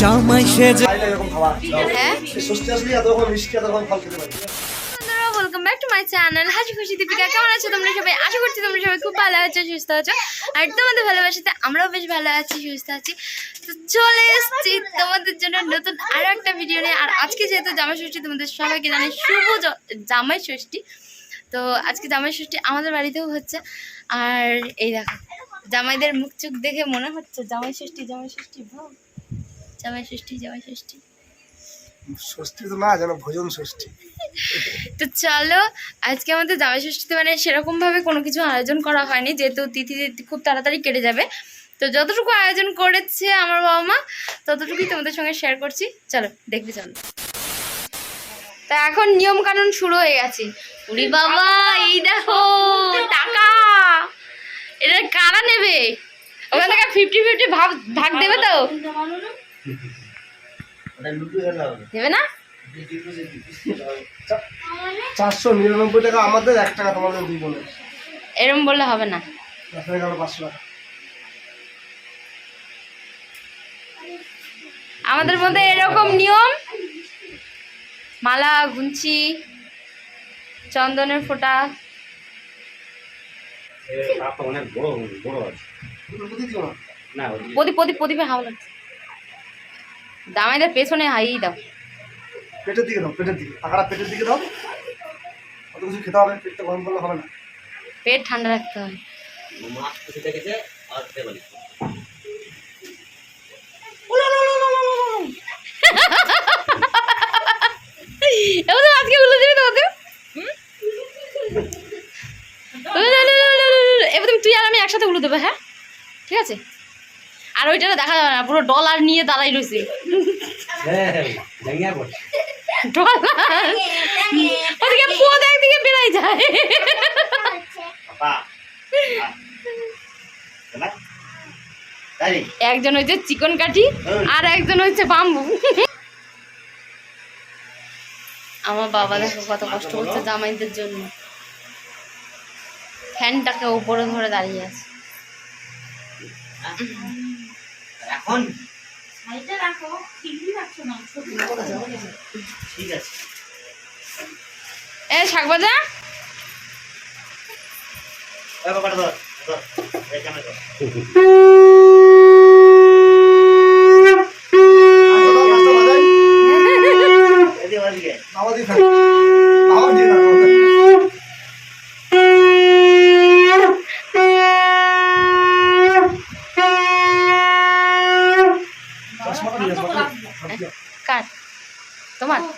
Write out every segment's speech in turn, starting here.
জামাই সেজে এরকম খাবার হ্যাঁ? এই ষষ্ঠী এত রকম মিষ্টি এত রকম ফল খেতে পারি। Welcome back to my channel Hasi Khushi Dipika. কেমন আছো তোমরা সবাই? আশা করছি তোমরা সবাই খুব ভালো আছো সুস্থ আছো। আর তোমাদের ভালোবাসাতে আমরাও বেশ ভালো আছি সুস্থ আছি। তো চলে এসেছি তোমাদের জন্য নতুন আরও একটা ভিডিও নিয়ে। আর আজকে যেহেতু জামাই ষষ্ঠী তোমাদের সবাইকে জানাই শুভ জামাই ষষ্ঠী। তো আজকে জামাই ষষ্ঠী আমাদের বাড়িতেও হচ্ছে। আর এই দেখো জামাইদের মুখ চোখ দেখে মনে হচ্ছে জামাই ষষ্ঠী জামাই ষষ্ঠী ভাব জামাই ষষ্ঠী জামাই ষষ্ঠী। ষষ্ঠী তো না যেন ভোজন ষষ্ঠী। তো চলো আজকে আমাদের জামাই ষষ্ঠীতে মানে সেরকম ভাবে কোনো কিছু আয়োজন করা হয়নি যেহেতু তিথি খুব তাড়াতাড়ি কেটে যাবে। তো যতটুকু আয়োজন করেছে আমার বাবা মা ততটুকুই তোমাদের সঙ্গে শেয়ার করছি। চলো দেখবে চলো। তা এখন নিয়ম কানুন শুরু হয়ে গেছে। উরি বাবা এই দেখো টাকা। এটা কারা নেবে? ওখান থেকে ফিফটি ফিফটি ভাগ ভাগ দেবে তো? দেবে না? চারশো নিরানব্বই টাকা আমাদের এক টাকা তোমাদের দুই বোনের। এরম বললে হবে না। আমাদের মধ্যে এরকম নিয়ম। মালা গুঞ্চি চন্দনের ফোঁটা। প্রদীপ প্রদীপ প্রদীপে হাওয়া লাগছে। দামাইদের পেছনে হাই দাও পেটের দিকে দাও পেটের দিকে টাকাটা পেটের দিকে দাও অত কিছু খেতে হবে পেটটা গরম করলে হবে না পেট ঠান্ডা রাখতে হবে মাছ পুষে দেখেছে আর এবার তো আজকে উল্লে দেবে তোমাকে এবার তুই আর আমি একসাথে উল্লে দেবে হ্যাঁ ঠিক আছে আর ওইটা দেখা যাবে না পুরো ডলার নিয়ে দাঁড়াই রয়েছে হ্যাঁ ভেঙে পড়ে। ডলার ওদিকে পদ একদিকে বেড়াই যায়। একজন হয়েছে চিকন কাঠি আর একজন হচ্ছে বাম্বু। আমার বাবা। দেখো কত কষ্ট করছে জামাইদের জন্য। ফ্যানটাকে উপরে ধরে দাঁড়িয়ে আছে। এখন? ঠিক আছে। এ শাক ভাজা ওই বাবাটা ধর ধর এই ক্যামেরা ধর পাঁচটা বাজাই এদিকে ওদিকে নামা দিয়ে থাক নামা দিয়ে থাক চশমাটা নিয়ে আসব কাট তোমার কেউ আসেনি একলা কি করব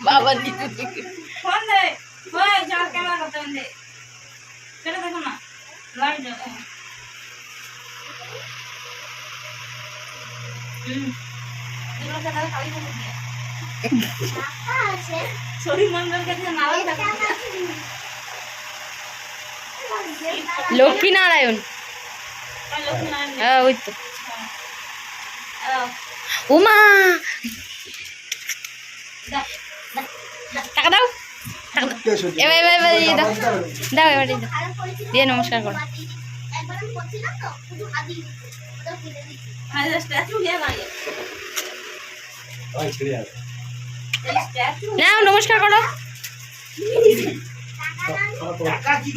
নারায়ণ লক্ষ্মীনারায়ণ। হ্যাঁ ওই তো। দাও উমা! টাকা দাও। এবার এবার এবার এই দাও। দাও। এবার এই দাও। দিয়ে নমস্কার করো। দিয়ে স্ট্যাচু নাও নমস্কার করো। টাকা নি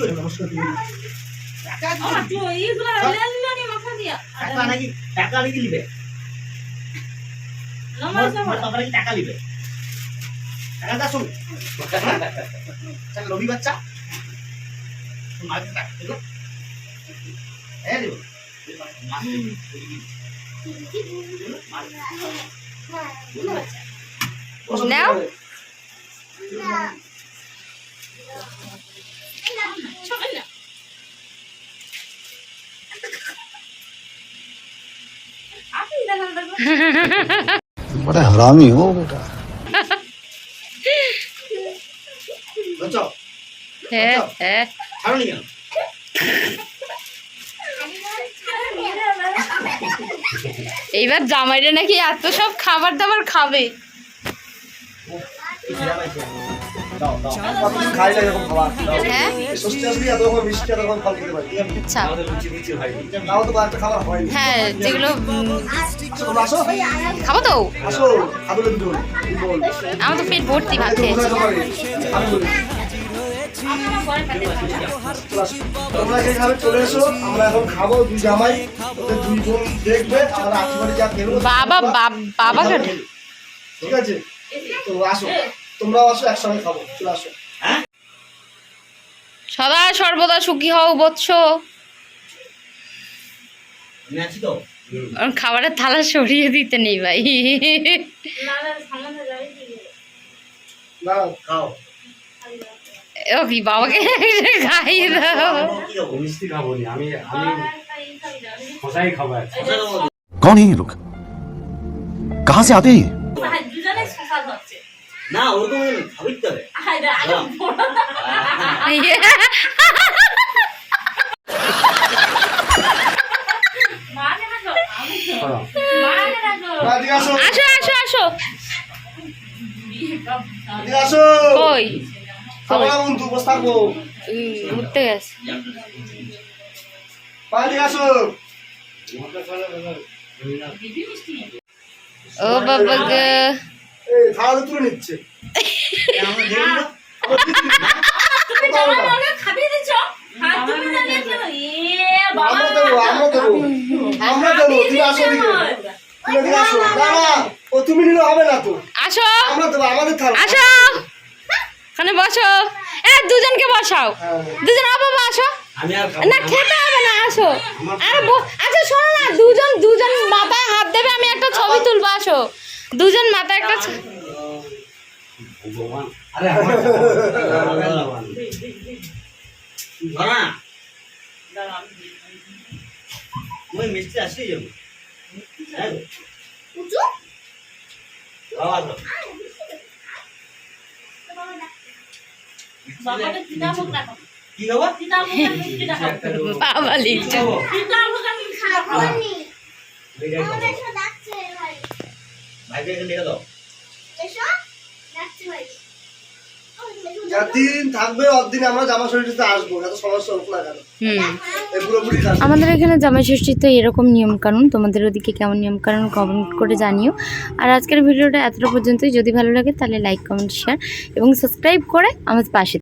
দিয়া। নাকি টাকা নাকি নিবে টাকা নিবে টাকা দা শুন চল রবি বাচ্চা মাকে টাকা দেবো হ্যাঁ দেবো নাও এখানে দেখো बड़ा हरामी हो बेटा বুঝছ হ্যাঁ হ্যাঁ। কেন? এইবার জামাইটা নাকি এত সব খাবার দাবার খাবে। হ্যাঁ? আচ্ছা। হ্যাঁ যেগুলো খাব তো? আমার তো পেট ভর্তি ভাত খেয়েছি। তোমরা এখানে খাবে চলে এসো আমরা এখন খাব দুই জামাই ওদের দুই বোন দেখবে আমরা আশি যা খেলব বাবা বাবা ঠিক আছে? তো আসো তোমরাও আসো একসঙ্গে খাব চলে আসো। সদা সর্বদা সুখী হও বৎস খাবারের থালা সরিয়ে দিতে নেই ভাই। খাও। ও কি বাবাকে খাইয়ে দাও কি খাবো মিষ্টি খাবো নি আমি আমি এই খাই যাবে খোসাই খাবো এক মশা খাবো कौन है ये लोग कहाँ से आते हैं ये? ভাই দুজনে সকাল হচ্ছে না ওরকম খাবি তো হবে আরে আরে বড় মানে না আমি করো। মানে না গো না, এদিকে আসো আসো আসো আসো এদিকে আসো কই না বন্ধু বসে থাকব। ঘুরতে গেছে। পা আসো। ও বাবা গো এই থালা তুলে নিচ্ছে। আবার আসো এদিকে। তুমি এদিকে আসো। না না ও তুমি নিলে হবে না তো। আসো। আমরা দেবো আমাদের থালা আসো। বসো এ দুজনকে বসাও। দুজন ও বাবা আসো। আমি আর খাব না খেতে হবে না আসো। আরে আচ্ছা শোনো না দুজন দুজন মাথায় হাত দেবে আমি একটা ছবি তুলবো আসো। দুজন মাথায় একটা মিষ্টি আসলেই যাব হ্যাঁ গো। বাবা তো বাবাকে দিদা মুখ রাখো কি খাব দিদা মুখ মিষ্টি রাখো বাবা লিখছে খাব দিদা মুখ আমি খাব এটাই খাব ভাইকে এখানে রেখে দাও থাকবে আমরা জামা আসব এত সমস্যা হোক না আমাদের এখানে জামাই ষষ্ঠীর তো এরকম নিয়ম কানুন তোমাদের ওদিকে কেমন নিয়ম কানুন কমেন্ট করে জানিও। আর আজকের ভিডিওটা এতটা পর্যন্তই। যদি ভালো লাগে তাহলে লাইক কমেন্ট শেয়ার এবং সাবস্ক্রাইব করে আমার পাশে